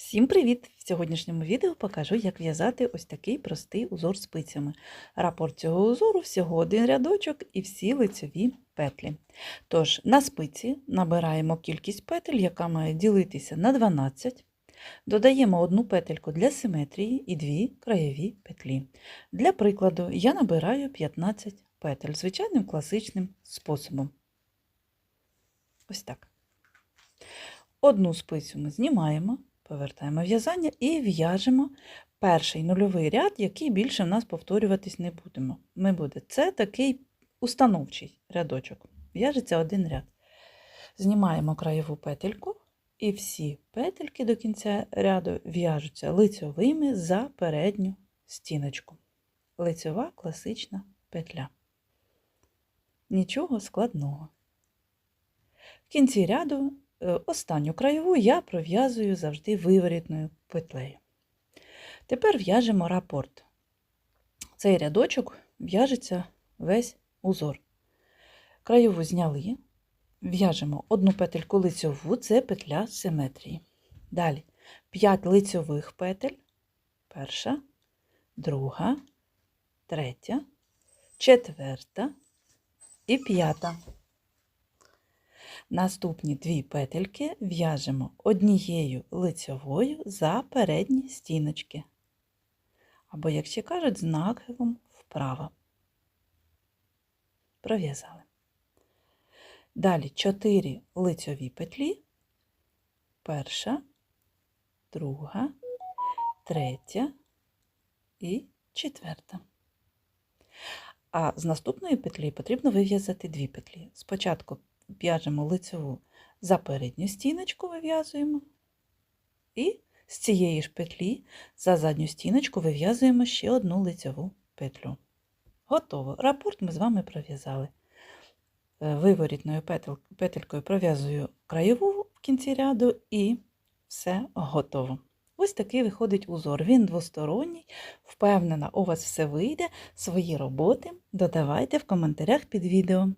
Всім привіт! В сьогоднішньому відео покажу, як в'язати ось такий простий узор спицями. Рапорт цього узору всього один рядочок і всі лицеві петлі. Тож, на спиці набираємо кількість петель, яка має ділитися на 12. Додаємо одну петельку для симетрії і дві краєві петлі. Для прикладу, я набираю 15 петель звичайним класичним способом. Ось так. Одну спицю ми знімаємо. Повертаємо в'язання і в'яжемо перший нульовий ряд, який більше в нас повторюватись не будемо. Не буде. Це такий установчий рядочок. В'яжеться один ряд. Знімаємо краєву петельку, і всі петельки до кінця ряду в'яжуться лицьовими за передню стіночку. Лицьова класична петля. Нічого складного. В кінці ряду Останню краєву я пров'язую завжди виворітною петлею. Тепер в'яжемо рапорт. Цей рядочок в'яжеться весь узор. Краєву зняли, в'яжемо одну петельку лицьову, це петля симетрії. Далі 5 лицьових петель. Перша, друга, третя, четверта і п'ята. Наступні дві петельки в'яжемо однією лицьовою за передні стіночки. Або, як ще кажуть, з вправо. Пров'язали. Далі 4 лицьові петлі. Перша, друга, третя і четверта. А з наступної петлі потрібно вив'язати дві петлі. Спочатку в'яжемо лицеву за передню стіночку вив'язуємо. І з цієї ж петлі за задню стіночку вив'язуємо ще одну лицеву петлю. Готово. Рапорт ми з вами пров'язали. Виворітною петелькою пров'язую краєву в кінці ряду і все готово. Ось такий виходить узор. Він двосторонній, впевнена, у вас все вийде. Свої роботи додавайте в коментарях під відео.